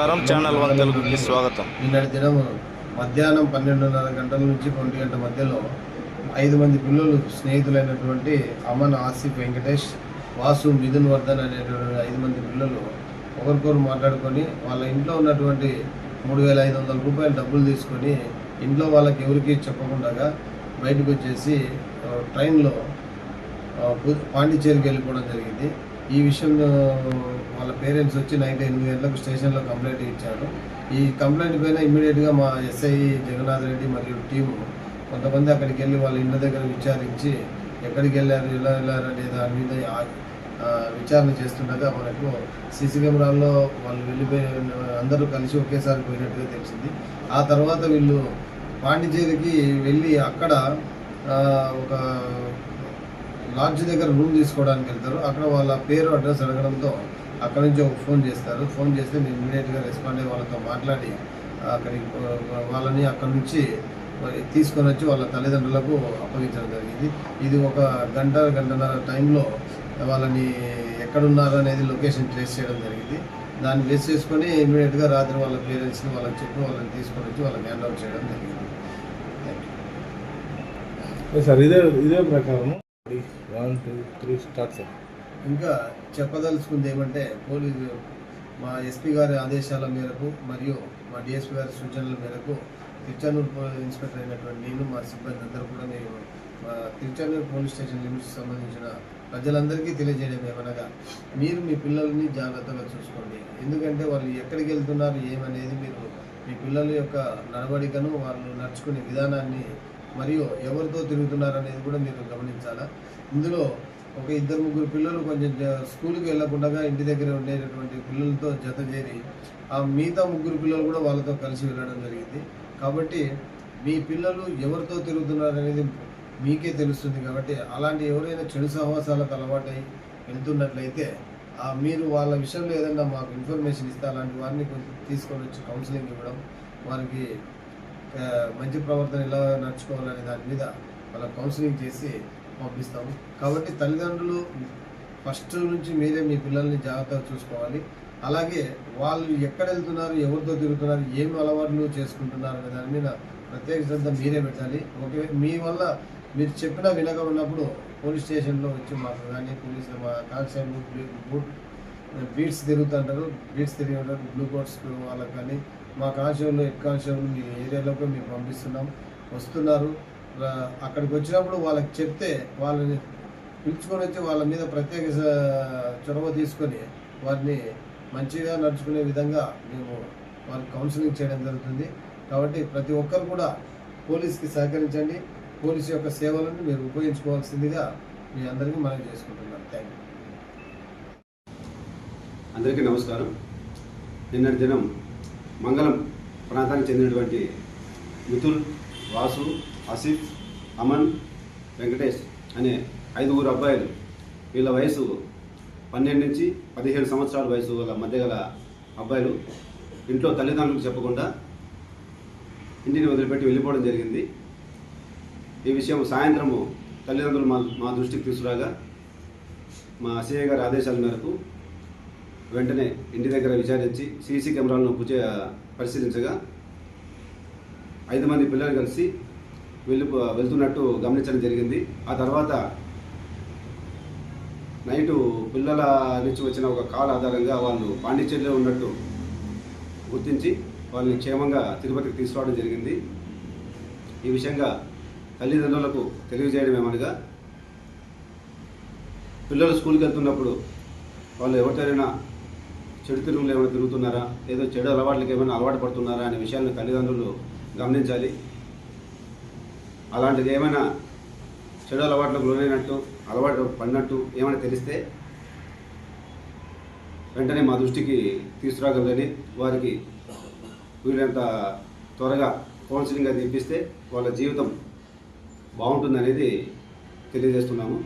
నమస్కారం. Channel one తెలుగుకి స్వాగతం. నిన్నటి దినం మధ్యాహ్నం పన్నెండున్నర గంటల నుంచి రెండు గంట మధ్యలో ఐదు మంది పిల్లలు స్నేహితులైనటువంటి అమన్ ఆసిఫ్ వెంకటేష్ వాసు మిథున్ వర్ధన్ అనేటువంటి ఐదు మంది పిల్లలు ఒకరికొకరు మాట్లాడుకొని వాళ్ళ ఇంట్లో ఉన్నటువంటి మూడు వేల ఐదు వందల రూపాయలు డబ్బులు తీసుకొని ఇంట్లో వాళ్ళకి ఎవరికి చెప్పకుండా బయటకు వచ్చేసి ట్రైన్లో పాండిచేరికి వెళ్ళిపోవడం జరిగింది. ఈ విషయం వాళ్ళ పేరెంట్స్ వచ్చి నైట్ ఎనిమిది గంటలకు స్టేషన్లో కంప్లైంట్ ఇచ్చారు. ఈ కంప్లైంట్ పైన ఇమ్మీడియట్గా మా ఎస్ఐ జగన్నాథ్ రెడ్డి మరియు టీము కొంతమంది అక్కడికి వెళ్ళి వాళ్ళ ఇంటి దగ్గర విచారించి ఎక్కడికి వెళ్ళారు ఎలా వెళ్ళారు అనే దాని మీద విచారణ చేస్తుండగా మనకు సీసీ కెమెరాల్లో వాళ్ళు వెళ్ళిపోయి అందరూ కలిసి ఒకేసారి పోయినట్టుగా తెలిసింది. ఆ తర్వాత వీళ్ళు పాండిచేరికి వెళ్ళి అక్కడ ఒక లాడ్జ్ దగ్గర రూమ్ తీసుకోవడానికి వెళ్తారు. అక్కడ వాళ్ళ పేరు అడ్రస్ అడగడంతో అక్కడ నుంచి ఒక ఫోన్ చేస్తారు. ఫోన్ చేస్తే నేను ఇమీడియట్గా రెస్పాండ్ అయ్యి వాళ్ళతో మాట్లాడి అక్కడికి వాళ్ళని అక్కడ నుంచి తీసుకొని వచ్చి వాళ్ళ తల్లిదండ్రులకు అప్పగించడం జరిగింది. ఇది ఒక గంట గంటన్నర టైంలో వాళ్ళని ఎక్కడున్నారు అనేది లొకేషన్ ట్రేస్ చేయడం జరిగింది. దాన్ని బేస్ చేసుకొని ఇమీడియట్గా రాత్రి వాళ్ళ పేరెంట్స్ని వాళ్ళకి చెప్పి వాళ్ళని తీసుకొని వచ్చి వాళ్ళకి హ్యాండ్ అవుట్ చేయడం జరిగింది. సార్ ఇదే ఇదే ప్రకారం one two three start sir ఇంకా చెప్పదలుచుకుంది ఏమంటే పోలీసు మా ఎస్పీ గారి ఆదేశాల మేరకు మరియు మా డిఎస్పీ గారి సూచనల మేరకు తిరుచానూరు ఇన్స్పెక్టర్ అయినటువంటి నేను మా సిబ్బంది అందరూ కూడా మేము మా తిరుచానూరు పోలీస్ స్టేషన్ లిమిట్స్ సంబంధించిన ప్రజలందరికీ తెలియజేయడం ఏమనగా మీరు మీ పిల్లల్ని జాగ్రత్తగా చూసుకోండి. ఎందుకంటే వాళ్ళు ఎక్కడికి వెళ్తున్నారు ఏమనేది మీరు మీ పిల్లల యొక్క నడవడికను వాళ్ళు నడుచుకునే విధానాన్ని మరియు ఎవరితో తిరుగుతున్నారు అనేది కూడా మీరు గమనించాలా? ఇందులో ఒక ఇద్దరు ముగ్గురు పిల్లలు కొంచెం స్కూల్కి వెళ్ళకుండా ఇంటి దగ్గర ఉండేటటువంటి పిల్లలతో జత చేరి ఆ మిగతా ముగ్గురు పిల్లలు కూడా వాళ్ళతో కలిసి వెళ్ళడం జరిగింది. కాబట్టి మీ పిల్లలు ఎవరితో తిరుగుతున్నారు అనేది మీకే తెలుస్తుంది కాబట్టి అలాంటి ఎవరైనా చెడు సహవాసాలకు అలవాటై వెళ్తున్నట్లయితే మీరు వాళ్ళ విషయంలో ఏదైనా మాకు ఇన్ఫర్మేషన్ ఇస్తే అలాంటి వారిని కొంచెం తీసుకొని వచ్చి కౌన్సిలింగ్ ఇవ్వడం వారికి మంచి ప్రవర్తన ఎలా నడుచుకోవాలనే దాని మీద వాళ్ళ కౌన్సిలింగ్ చేసి పంపిస్తాము. కాబట్టి తల్లిదండ్రులు ఫస్ట్ నుంచి మీరే మీ పిల్లల్ని జాగ్రత్తగా చూసుకోవాలి. అలాగే వాళ్ళు ఎక్కడ వెళ్తున్నారు ఎవరితో తిరుగుతున్నారు ఏం అలవాట్లు చేసుకుంటున్నారు అనే దాని మీద ప్రత్యేక శ్రద్ధ మీరే పెట్టాలి. ఓకే మీ వల్ల మీరు చెప్పినా వినక ఉన్నప్పుడు పోలీస్ స్టేషన్లో వచ్చి మాకు కానీ పోలీస్ మా కానిస్టేబుల్ బూట్ బీట్స్ తిరుగుతుంటారు. బీట్స్ తిరిగి ఉంటారు బ్లూ కోట్స్ వాళ్ళకి కానీ మా కాన్స్టేబుల్ హెడ్ కానిస్టేబుల్ మీ ఏరియాలోకి మేము పంపిస్తున్నాం. వస్తున్నారు. అక్కడికి వచ్చినప్పుడు వాళ్ళకి చెప్తే వాళ్ళని పిలుచుకొని వచ్చి వాళ్ళ మీద ప్రత్యేక చొరవ తీసుకొని వారిని మంచిగా నడుచుకునే విధంగా మేము వారికి కౌన్సిలింగ్ చేయడం జరుగుతుంది. కాబట్టి ప్రతి ఒక్కరు కూడా పోలీస్కి సహకరించండి. పోలీస్ యొక్క సేవలను మీరు ఉపయోగించుకోవాల్సిందిగా మీ అందరికీ మనం చేసుకుంటున్నాం. Thank you. అందరికీ నమస్కారం. నిన్నటి దినం మంగళం ప్రాంతానికి చెందినటువంటి మిథుల్ వాసు ఆసిఫ్ అమన్ వెంకటేష్ అనే ఐదుగురు అబ్బాయిలు వీళ్ళ వయసు పన్నెండు నుంచి పదిహేడు సంవత్సరాల వయసు గల మధ్య గల అబ్బాయిలు ఇంట్లో తల్లిదండ్రులకు చెప్పకుండా ఇంటిని వదిలిపెట్టి వెళ్ళిపోవడం జరిగింది. ఈ విషయం సాయంత్రము తల్లిదండ్రులు మా మా దృష్టికి తీసుకురాగా మా అసయ్య గారి ఆదేశాల మేరకు వెంటనే ఇంటి దగ్గర విచారించి సీసీ కెమెరాలను పుచే పరిశీలించగా ఐదు మంది పిల్లలు కలిసి వెళ్ళి వెళ్తున్నట్టు గమనించడం జరిగింది. ఆ తర్వాత నైటు పిల్లల నుంచి వచ్చిన ఒక కాల్ ఆధారంగా వాళ్ళు పాండిచ్చేరిలో ఉన్నట్టు గుర్తించి వాళ్ళని క్షేమంగా తిరుపతికి తీసుకురావడం జరిగింది. ఈ విషయంగా తల్లిదండ్రులకు తెలియజేయడం ఏమనగా పిల్లలు స్కూల్కి వెళ్తున్నప్పుడు వాళ్ళు ఎవరితోనైనా చెడు తిరుగులు ఏమైనా తిరుగుతున్నారా? ఏదో చెడు అలవాట్లకి ఏమైనా అలవాటు పడుతున్నారా అనే విషయాలను తల్లిదండ్రులు గమనించాలి. అలాంటిది ఏమైనా చెడు అలవాట్లకు లోనైనట్టు అలవాటు పడినట్టు ఏమైనా తెలిస్తే వెంటనే మా దృష్టికి తీసుకురాగలని వారికి వీళ్ళంత త్వరగా కౌన్సిలింగ్ అది ఇప్పిస్తే వాళ్ళ జీవితం బాగుంటుందనేది తెలియజేస్తున్నాము.